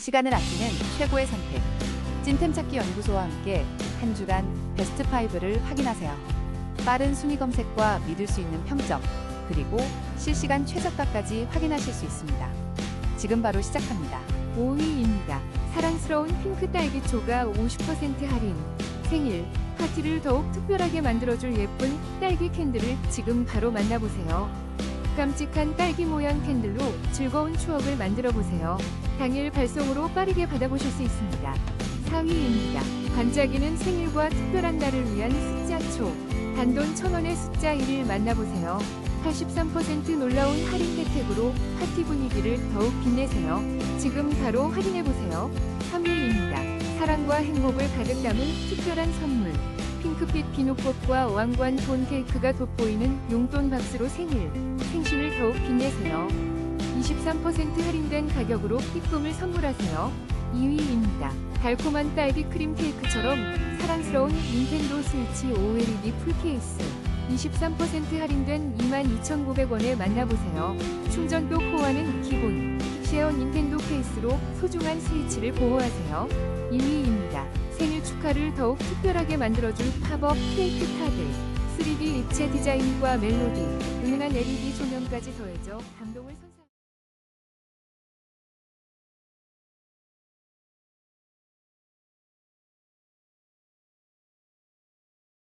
시간을 아끼는 최고의 선택. 찐템 찾기 연구소와 함께 한 주간 베스트 5를 확인하세요. 빠른 순위 검색과 믿을 수 있는 평점, 그리고 실시간 최저가까지 확인하실 수 있습니다. 지금 바로 시작합니다. 5위입니다. 사랑스러운 핑크 딸기 초가 50% 할인. 생일, 파티를 더욱 특별하게 만들어줄 예쁜 딸기 캔들을 지금 바로 만나보세요. 깜찍한 딸기 모양 캔들로 즐거운 추억을 만들어 보세요. 당일 발송으로 빠르게 받아보실 수 있습니다. 4위입니다. 반짝이는 생일과 특별한 날을 위한 숫자 초. 단돈 1000원의 숫자 1을 만나보세요. 83% 놀라운 할인 혜택으로 파티 분위기를 더욱 빛내세요. 지금 바로 확인해보세요. 3위입니다. 사랑과 행복을 가득 담은 특별한 선물. 핑크빛 비누꽃과 왕관 돈 케이크가 돋보이는 용돈 박스로 생일, 생신을 더욱 빛내세요. 23% 할인된 가격으로 기쁨을 선물하세요. 2위입니다. 달콤한 딸기 크림 케이크처럼 사랑스러운 닌텐도 스위치 OLED 풀케이스. 23% 할인된 22,900원에 만나보세요. 충전도 포함하는 기본 픽쉐어 닌텐도 케이스로 소중한 스위치를 보호하세요. 2위입니다. 생일 축하를 더욱 특별하게 만들어줄 팝업 케이크 카드. 3D 입체 디자인과 멜로디, 은은한 LED 조명까지 더해져 감동을.